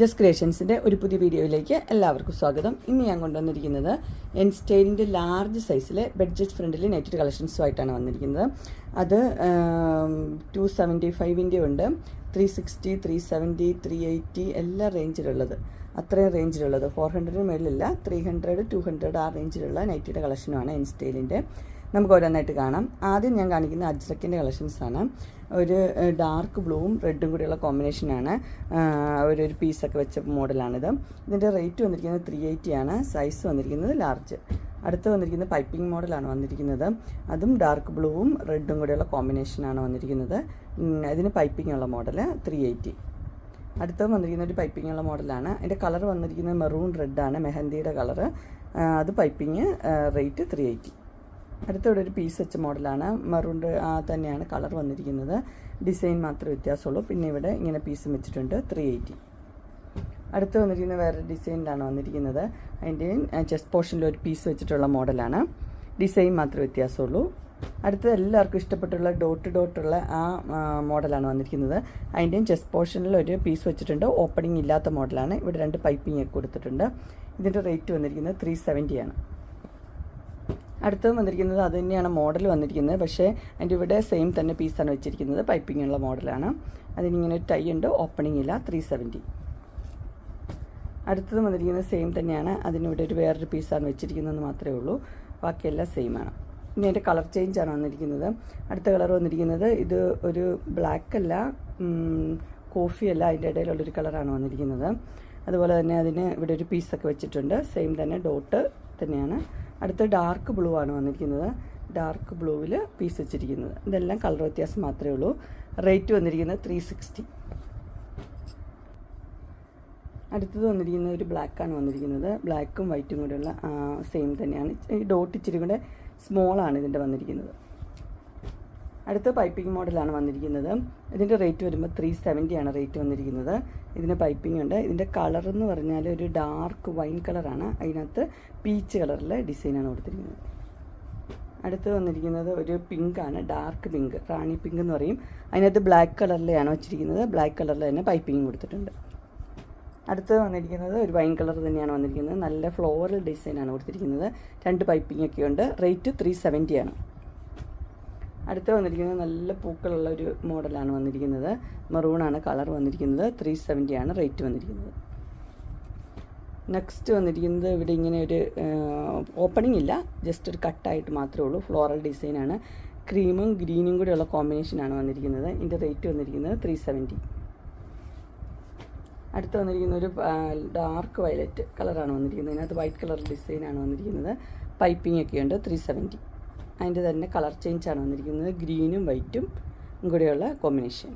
Just ക്രിയേഷൻസിന്റെ ഒരു പുതിയ വീഡിയോയിലേക്ക് എല്ലാവർക്കും സ്വാഗതം. ഇന്ന് ഞാൻ കൊണ്ടുവന്നിരിക്കുന്നത് എൻ സ്റ്റൈലിന്റെ ലാർജ് സൈസിലെ ബഡ്ജറ്റ് ഫ്രണ്ടിൽ നെറ്റഡ് കളക്ഷൻസുമായിട്ടാണ് വന്നിരിക്കുന്നത്. അത് ടു സെവന്റി ഫൈവിന്റെ ഉണ്ട്. Three sixty three seventy three eighty എല്ലാ റേഞ്ചിലുള്ളത് അത്രയും റേഞ്ചിലുള്ളത് ഫോർ ഹൺഡ്രഡിന് മേളിലില്ല. ത്രീ ഹൺഡ്രഡ് ടു ഹൺഡ്രഡ് ആ റേഞ്ചിലുള്ള നൈറ്റിയുടെ കളക്ഷനുമാണ് എൻ സ്റ്റൈലിന്റെ നമുക്ക് ഓരോന്നായിട്ട് കാണാം. ആദ്യം ഞാൻ കാണിക്കുന്ന അജ്രക്കിന്റെ കളക്ഷൻസാണ് ഒരു ഡാർക്ക് ബ്ലൂവും റെഡും കൂടിയുള്ള കോമ്പിനേഷനാണ് ഒരു ഒരു പീസൊക്കെ വെച്ച മോഡലാണിത്. ഇതിന്റെ റേറ്റ് വന്നിരിക്കുന്നത് ത്രീ എയ്റ്റി ആണ്. സൈസ് വന്നിരിക്കുന്നത് ലാർജ് അടുത്ത് വന്നിരിക്കുന്നത് പൈപ്പിംഗ് മോഡലാണ് വന്നിരിക്കുന്നത്. അതും ഡാർക്ക് ബ്ലൂവും റെഡും കൂടിയുള്ള കോമ്പിനേഷനാണ് വന്നിരിക്കുന്നത്. അതിന് പൈപ്പിംഗ് ഉള്ള മോഡൽ ത്രീ എയ്റ്റി അടുത്തത് വന്നിരിക്കുന്ന ഒരു പൈപ്പിംഗ് ഉള്ള മോഡലാണ് അതിന്റെ കളർ വന്നിരിക്കുന്നത് മെറൂൺ റെഡാണ് മെഹന്തിയുടെ കളറ് അത് പൈപ്പിംഗ് റേറ്റ് ത്രീ എയ്റ്റി അടുത്തിവിടെ ഒരു പീസ് വെച്ച മോഡലാണ്. മെറൂൺ തന്നെയാണ് കളർ വന്നിരിക്കുന്നത്. ഡിസൈൻ മാത്രമേ വ്യത്യാസമുള്ളൂ. പിന്നെ ഇവിടെ ഇങ്ങനെ പീസും വെച്ചിട്ടുണ്ട്. ത്രീ എയ്റ്റി അടുത്ത് വന്നിരിക്കുന്ന വേറെ ഡിസൈനിലാണ് വന്നിരിക്കുന്നത്. അതിന്റെ ചെസ്റ്റ് പോർഷനിൽ ഒരു പീസ് വെച്ചിട്ടുള്ള മോഡലാണ്. ഡിസൈൻ മാത്രമേ വ്യത്യാസമുള്ളൂ. അടുത്തത് എല്ലാവർക്കും ഇഷ്ടപ്പെട്ടുള്ള ഡോട്ട് ഡോട്ടുള്ള ആ മോഡലാണ് വന്നിരിക്കുന്നത്. അതിന്റെയും ചെസ്റ്റ് പോർഷനിൽ ഒരു പീസ് വെച്ചിട്ടുണ്ട്. ഓപ്പണിംഗ് ഇല്ലാത്ത മോഡലാണ്. ഇവിടെ രണ്ട് പൈപ്പിംഗ് ഒക്കെ കൊടുത്തിട്ടുണ്ട്. ഇതിന്റെ റേറ്റ് വന്നിരിക്കുന്നത് ത്രീ ആണ്. അടുത്തത് വന്നിരിക്കുന്നത് അത് തന്നെയാണ് മോഡൽ വന്നിരിക്കുന്നത്. പക്ഷേ അതിന്റെ ഇവിടെ സെയിം തന്നെ പീസാണ് വെച്ചിരിക്കുന്നത്. പൈപ്പിംഗ് ഉള്ള മോഡലാണ് അതിനിങ്ങനെ ഒരു ടൈ ഉണ്ട്. ഓപ്പണിംഗ് ഇല്ല. ത്രീ സെവന്റി അടുത്തത് വന്നിരിക്കുന്നത് സെയിം തന്നെയാണ്. അതിനിവിടെ ഒരു വേറൊരു പീസാണ് വെച്ചിരിക്കുന്നതെന്ന് മാത്രമേ ഉള്ളൂ. ബാക്കിയെല്ലാം സെയിമാണ് ഇനി അതിന്റെ കളർ ചേഞ്ചാണ് വന്നിരിക്കുന്നത്. അടുത്ത കളർ വന്നിരിക്കുന്നത് ഇത് ഒരു ബ്ലാക്ക് അല്ല. കോഫി അല്ല അതിന്റെ ഇടയിലുള്ളൊരു കളറാണ് വന്നിരിക്കുന്നത്. അതുപോലെ തന്നെ അതിന് ഇവിടെ ഒരു പീസൊക്കെ വെച്ചിട്ടുണ്ട്. സെയിം തന്നെ ഡോട്ട് തന്നെയാണ്. അടുത്ത ഡാർക്ക് ബ്ലൂ ആണ് വന്നിരിക്കുന്നത്. ഡാർക്ക് ബ്ലൂവിൽ പീസ് വെച്ചിരിക്കുന്നത്. ഇതെല്ലാം കളർ വ്യത്യാസം മാത്രമേ ഉള്ളൂ. റേറ്റ് വന്നിരിക്കുന്നത് ത്രീ സിക്സ്റ്റി അടുത്തത് വന്നിരിക്കുന്നത് ഒരു ബ്ലാക്കാണ് വന്നിരിക്കുന്നത്. ബ്ലാക്കും വൈറ്റും കൂടെയുള്ള സെയിം തന്നെയാണ്. ഈ ഡോട്ട് ഇച്ചിരി കൂടെ സ്മോളാണ് ഇതിന്റെ വന്നിരിക്കുന്നത്. അടുത്ത പൈപ്പിംഗ് മോഡലാണ് വന്നിരിക്കുന്നത്. ഇതിന്റെ റേറ്റ് വരുമ്പോൾ ത്രീ സെവന്റിയാണ് റേറ്റ് വന്നിരിക്കുന്നത്. ഇതിന് പൈപ്പിംഗ് ഉണ്ട്. ഇതിന്റെ കളർ എന്ന് പറഞ്ഞാൽ ഒരു ഡാർക്ക് വൈൻ കളറാണ് അതിനകത്ത് പീച്ച് കളറിലെ ഡിസൈനാണ് കൊടുത്തിരിക്കുന്നത്. അടുത്ത് വന്നിരിക്കുന്നത് ഒരു പിങ്കാണ് ഡാർക്ക് പിങ്ക് റാണി പിങ്ക് എന്ന് പറയും. അതിനകത്ത് ബ്ലാക്ക് കളറിലെയാണ് വെച്ചിരിക്കുന്നത്. ബ്ലാക്ക് കളറിൽ തന്നെ പൈപ്പിംഗ് കൊടുത്തിട്ടുണ്ട്. അടുത്ത് വന്നിരിക്കുന്നത് ഒരു വൈൻ കളർ തന്നെയാണ് വന്നിരിക്കുന്നത്. നല്ല ഫ്ലോറൽ ഡിസൈനാണ് കൊടുത്തിരിക്കുന്നത്. രണ്ട് പൈപ്പിംഗ് ഒക്കെ ഉണ്ട്. റേറ്റ് ത്രീ ആണ്. അടുത്ത് വന്നിരിക്കുന്നത് നല്ല പൂക്കളുള്ള ഒരു മോഡലാണ് വന്നിരിക്കുന്നത്. മെറൂണാണ് കളർ വന്നിരിക്കുന്നത്. ത്രീ സെവന്റിയാണ് റേറ്റ് വന്നിരിക്കുന്നത്. നെക്സ്റ്റ് വന്നിരിക്കുന്നത് ഇവിടെ ഇങ്ങനെ ഒരു ഓപ്പണിംഗ് ഇല്ല. ജസ്റ്റ് ഒരു കട്ടായിട്ട് മാത്രമേ ഉള്ളൂ. ഫ്ലോറൽ ഡിസൈനാണ് ക്രീമും ഗ്രീനും കൂടെയുള്ള കോമ്പിനേഷനാണ് വന്നിരിക്കുന്നത്. ഇതിന്റെ റേറ്റ് വന്നിരിക്കുന്നത് ത്രീ സെവന്റി അടുത്ത് വന്നിരിക്കുന്ന ഒരു ഡാർക്ക് വയലറ്റ് കളറാണ് വന്നിരിക്കുന്നത്. ഇതിനകത്ത് വൈറ്റ് കളർ ഡിസൈനാണ് വന്നിരിക്കുന്നത്. പൈപ്പിംഗ് ഒക്കെയുണ്ട് ത്രീ സെവന്റി അതിന്റെ തന്നെ കളർ ചേഞ്ച് ആണ് വന്നിരിക്കുന്നത്. ഗ്രീനും വൈറ്റും കൂടെയുള്ള കോമ്പിനേഷൻ.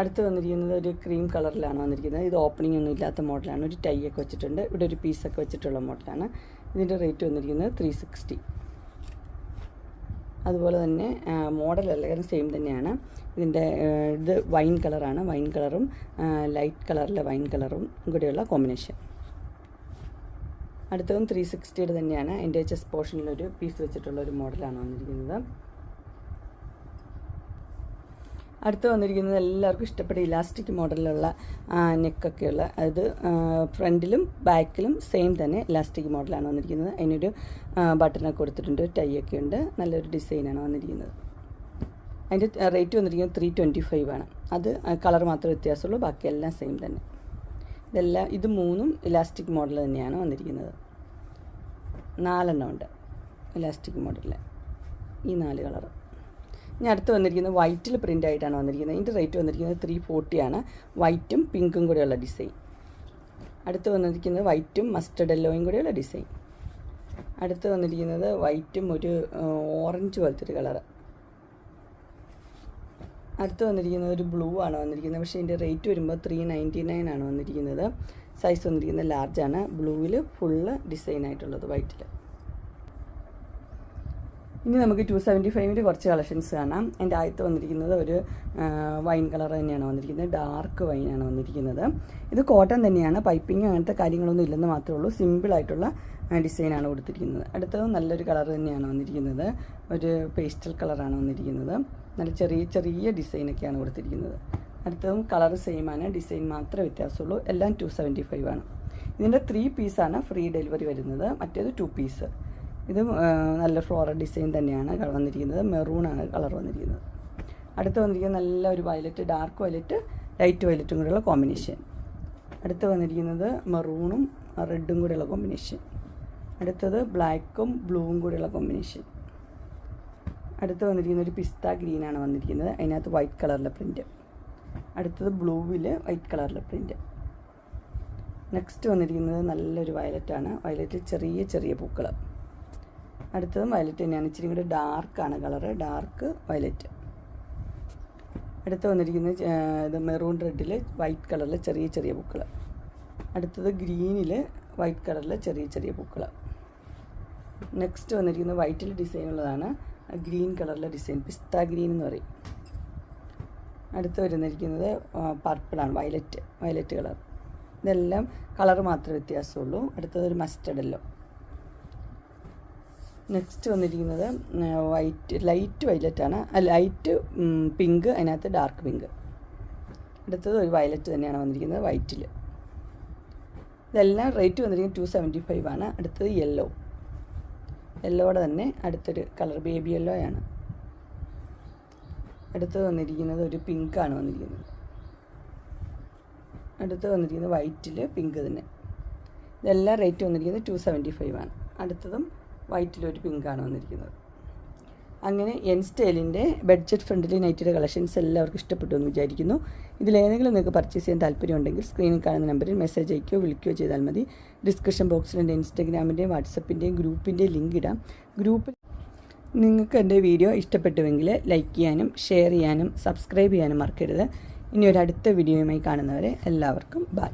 അടുത്ത് വന്നിരിക്കുന്നത് ഒരു ക്രീം കളറിലാണ് വന്നിരിക്കുന്നത്. ഇത് ഓപ്പണിംഗ് ഒന്നും ഇല്ലാത്ത മോഡലാണ്. ഒരു ടൈ ഒക്കെ വെച്ചിട്ടുണ്ട്. ഇവിടെ ഒരു പീസൊക്കെ വെച്ചിട്ടുള്ള മോഡലാണ്. ഇതിന്റെ റേറ്റ് വന്നിരിക്കുന്നത് ത്രീ സിക്സ്റ്റി അതുപോലെ തന്നെ മോഡൽ മോഡലെല്ലാം സെയിം തന്നെയാണ്. ഇതിന്റെ ഇത് വൈൻ കളറാണ് വൈൻ കളറും ലൈറ്റ് കളറിലെ വൈൻ കളറും കൂടെയുള്ള കോമ്പിനേഷൻ അടുത്തതും ത്രീ സിക്സ്റ്റിയുടെ തന്നെയാണ്. എന്റെ ചെസ് പോർഷനിലൊരു പീസ് വെച്ചിട്ടുള്ള ഒരു മോഡലാണ് വന്നിരിക്കുന്നത്. അടുത്ത് വന്നിരിക്കുന്നത് എല്ലാവർക്കും ഇഷ്ടപ്പെട്ട ഇലാസ്റ്റിക് മോഡലിലുള്ള നെക്കൊക്കെയുള്ള അതായത് ഫ്രണ്ടിലും ബാക്കിലും സെയിം തന്നെ ഇലാസ്റ്റിക് മോഡലാണ് വന്നിരിക്കുന്നത്. അതിനൊരു ബട്ടണൊക്കെ കൊടുത്തിട്ടുണ്ട് ടൈ ഒക്കെ ഉണ്ട്. നല്ലൊരു ഡിസൈനാണ് വന്നിരിക്കുന്നത്. അതിന്റെ റേറ്റ് വന്നിരിക്കുന്നത് ത്രീ ട്വന്റി ഫൈവ് ആണ്. അത് കളർ മാത്രമേ വ്യത്യാസമുള്ളൂ ബാക്കിയെല്ലാം സെയിം തന്നെ. ഇതെല്ലാം ഇത് മൂന്നും ഇലാസ്റ്റിക് മോഡൽ തന്നെയാണ് വന്നിരിക്കുന്നത്. നാലെണ്ണം ഉണ്ട് ഇലാസ്റ്റിക് മോഡലിൽ ഈ നാല് കളർ ഇനി അടുത്ത് വന്നിരിക്കുന്നത് വൈറ്റിൽ പ്രിന്റ് ആയിട്ടാണ് വന്നിരിക്കുന്നത്. ഇതിന്റെ റേറ്റ് വന്നിരിക്കുന്നത് ത്രീ ഫോർട്ടിയാണ് വൈറ്റും പിങ്കും കൂടെയുള്ള ഡിസൈൻ അടുത്ത് വന്നിരിക്കുന്നത് വൈറ്റും മസ്റ്റർഡ് യെല്ലോയും കൂടെയുള്ള ഡിസൈൻ അടുത്ത് വന്നിരിക്കുന്നത് വൈറ്റും ഒരു ഓറഞ്ച് പോലത്തെ ഒരു കളറ് അടുത്ത് വന്നിരിക്കുന്നത് ഒരു ബ്ലൂ ആണ് വന്നിരിക്കുന്നത്. പക്ഷേ ഇതിന്റെ റേറ്റ് വരുമ്പോൾ ത്രീ നയന്റി നയൻ ആണ് വന്നിരിക്കുന്നത്. സൈസ് വന്നിരിക്കുന്നത് ലാർജാണ് ബ്ലൂവിൽ ഫുള്ള് ഡിസൈൻ ആയിട്ടുള്ളത് വൈറ്റിൽ ഇനി നമുക്ക് ടു സെവന്റി ഫൈവിന്റെ കുറച്ച് കളക്ഷൻസ് കാണാം. എന്റെ ആദ്യത്തെ വന്നിരിക്കുന്നത് ഒരു വൈൻ കളർ തന്നെയാണ് വന്നിരിക്കുന്നത്. ഡാർക്ക് വൈനാണ് വന്നിരിക്കുന്നത്. ഇത് കോട്ടൺ തന്നെയാണ്. പൈപ്പിംഗ് അങ്ങനത്തെ കാര്യങ്ങളൊന്നും ഇല്ലെന്ന് മാത്രമേ ഉള്ളൂ. സിമ്പിളായിട്ടുള്ള ഡിസൈനാണ് കൊടുത്തിരിക്കുന്നത്. അടുത്തത് നല്ലൊരു കളർ തന്നെയാണ് വന്നിരിക്കുന്നത്. ഒരു പേസ്റ്റൽ കളറാണ് വന്നിരിക്കുന്നത്. നല്ല ചെറിയ ചെറിയ ഡിസൈനൊക്കെയാണ് കൊടുത്തിരിക്കുന്നത്. അടുത്തതും കളർ സെയിമാണ് ഡിസൈൻ മാത്രമേ വ്യത്യാസമുള്ളൂ. എല്ലാം ടു സെവന്റി ഫൈവ് ആണ് ഇതിന്റെ ത്രീ പീസാണ് ഫ്രീ ഡെലിവറി വരുന്നത്. മറ്റേത് ടു പീസ് ഇത് നല്ല ഫ്ലോറൽ ഡിസൈൻ തന്നെയാണ് കളർ വന്നിരിക്കുന്നത്. മെറൂണാണ് കളർ വന്നിരിക്കുന്നത്. അടുത്ത് വന്നിരിക്കുന്നത് നല്ല ഒരു വയലറ്റ് ഡാർക്ക് വയലറ്റ് ലൈറ്റ് വയലറ്റും കൂടെയുള്ള കോമ്പിനേഷൻ അടുത്ത് വന്നിരിക്കുന്നത് മെറൂണും റെഡും കൂടെയുള്ള കോമ്പിനേഷൻ അടുത്തത് ബ്ലാക്കും ബ്ലൂവും കൂടെയുള്ള കോമ്പിനേഷൻ. അടുത്ത് വന്നിരിക്കുന്ന ഒരു പിസ്ത ഗ്രീനാണ് വന്നിരിക്കുന്നത്. അതിനകത്ത് വൈറ്റ് കളറിലെ പ്രിന്റ് അടുത്തത് ബ്ലൂവിൽ വൈറ്റ് കളറിലെ പ്രിന്റ് നെക്സ്റ്റ് വന്നിരിക്കുന്നത് നല്ലൊരു വയലറ്റാണ് വയലറ്റ് ചെറിയ ചെറിയ പൂക്കൾ അടുത്തതും വയലറ്റ് തന്നെയാണ്. ഇച്ചിരി കൂടി ഡാർക്കാണ് കളറ് ഡാർക്ക് വയലറ്റ് അടുത്ത് വന്നിരിക്കുന്നത് ഇത് മെറൂൺ റെഡിൽ വൈറ്റ് കളറിൽ ചെറിയ ചെറിയ പൂക്കൾ അടുത്തത് ഗ്രീനിൽ വൈറ്റ് കളറിൽ ചെറിയ ചെറിയ പൂക്കൾ. നെക്സ്റ്റ് വന്നിരിക്കുന്നത് വൈറ്റിൽ ഡിസൈൻ ഉള്ളതാണ് ഗ്രീൻ കളറിലെ ഡിസൈൻ പിസ്ത ഗ്രീൻ എന്ന് പറയും. അടുത്ത് വരുന്നിരിക്കുന്നത് പർപ്പിളാണ് വയലറ്റ് വയലറ്റ് കളർ. ഇതെല്ലാം കളർ മാത്രമേ വ്യത്യാസമുള്ളൂ. അടുത്തത് ഒരു മസ്റ്റർഡ് യെല്ലോ നെക്സ്റ്റ് വന്നിരിക്കുന്നത് വൈറ്റ് ലൈറ്റ് വയലറ്റ് ആണ്. ലൈറ്റ് പിങ്ക് അതിനകത്ത് ഡാർക്ക് പിങ്ക് അടുത്തത് ഒരു വയലറ്റ് തന്നെയാണ് വന്നിരിക്കുന്നത് വൈറ്റിൽ ഇതെല്ലാം റേറ്റ് വന്നിരിക്കുന്നത് ടു സെവന്റി ഫൈവ് ആണ്. അടുത്തത് യെല്ലോ യെല്ലോടെ തന്നെ അടുത്തൊരു കളർ ബേബി യെല്ലോ ആണ്. അടുത്തത് വന്നിരിക്കുന്നത് ഒരു പിങ്കാണ് വന്നിരിക്കുന്നത്. അടുത്ത് വന്നിരിക്കുന്നത് വൈറ്റിൽ പിങ്ക് തന്നെ. ഇതെല്ലാം റേറ്റ് വന്നിരിക്കുന്നത് ടു സെവന്റി ഫൈവ് ആണ്. അടുത്തതും വൈറ്റിലൊരു പിങ്കാണ് വന്നിരിക്കുന്നത്. അങ്ങനെ എൻ സ്റ്റൈലിന്റെ ബഡ്ജറ്റ് ഫ്രണ്ട്ലി നൈറ്റിയുടെ കളക്ഷൻസ് എല്ലാവർക്കും ഇഷ്ടപ്പെട്ടു എന്ന് വിചാരിക്കുന്നു. ഇതിലേതെങ്കിലും നിങ്ങൾക്ക് പർച്ചേസ് ചെയ്യാൻ താല്പര്യമുണ്ടെങ്കിൽ സ്ക്രീനിൽ കാണുന്ന നമ്പറിൽ മെസ്സേജ് അയക്കുകയോ വിളിക്കുകയോ ചെയ്താൽ മതി. ഡിസ്ക്രിപ്ഷൻ ബോക്സിൽ എന്റെ വാട്സപ്പിന്റെയും ഗ്രൂപ്പിന്റെയും ലിങ്ക് ഇടാം. ഗ്രൂപ്പിൽ നിങ്ങൾക്ക് എന്റെ വീഡിയോ ഇഷ്ടപ്പെട്ടുവെങ്കിൽ ലൈക്ക് ചെയ്യാനും ഷെയർ ചെയ്യാനും സബ്സ്ക്രൈബ് ചെയ്യാനും മറക്കരുത്. ഇനി ഒരു അടുത്ത വീഡിയോയുമായി കാണുന്നവരെ എല്ലാവർക്കും ബൈ